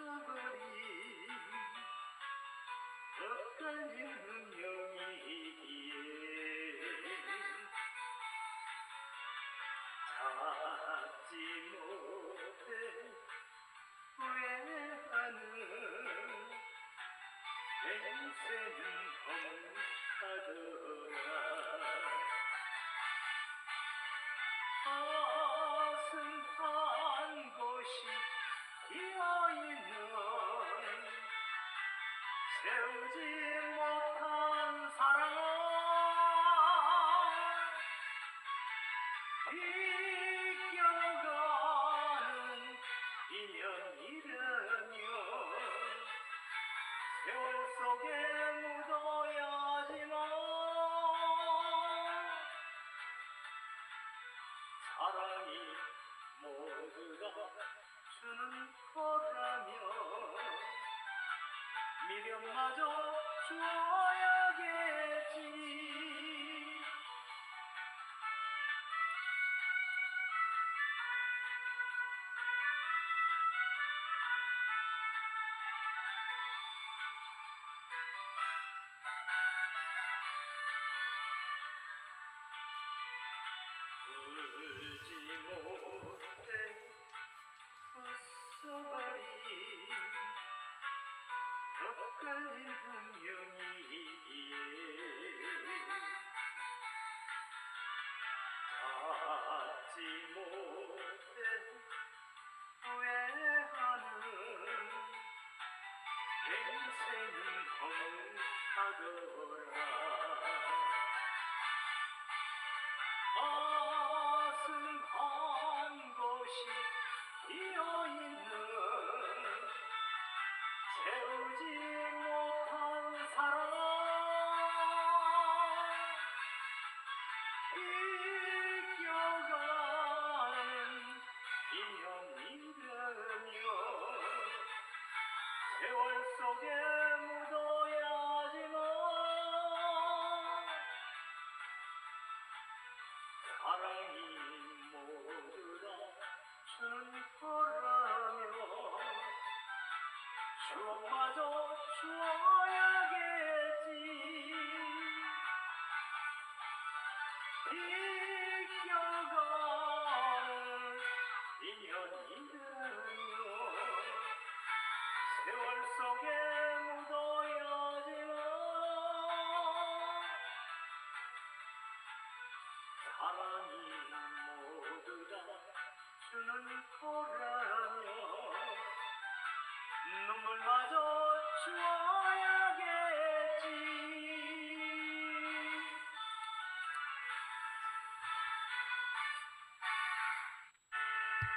寂寞。 아슴한 곳이 비어있는 세우지 못한 사랑은 비껴가는 인연이라며 세월 속에 사랑이 모두가 주는 거라며 미련마저 주어야겠 엇갈린 운명이기에 잡지 못해 후회하는 인생은 험하더라 세월 속에 묻어야지만 사랑이 모두 다 주는 거라며 추억마저 주어야겠지 세월 속에 묻어야지만 사랑이 모두 다 주는 거라며 눈물마저 주어야겠지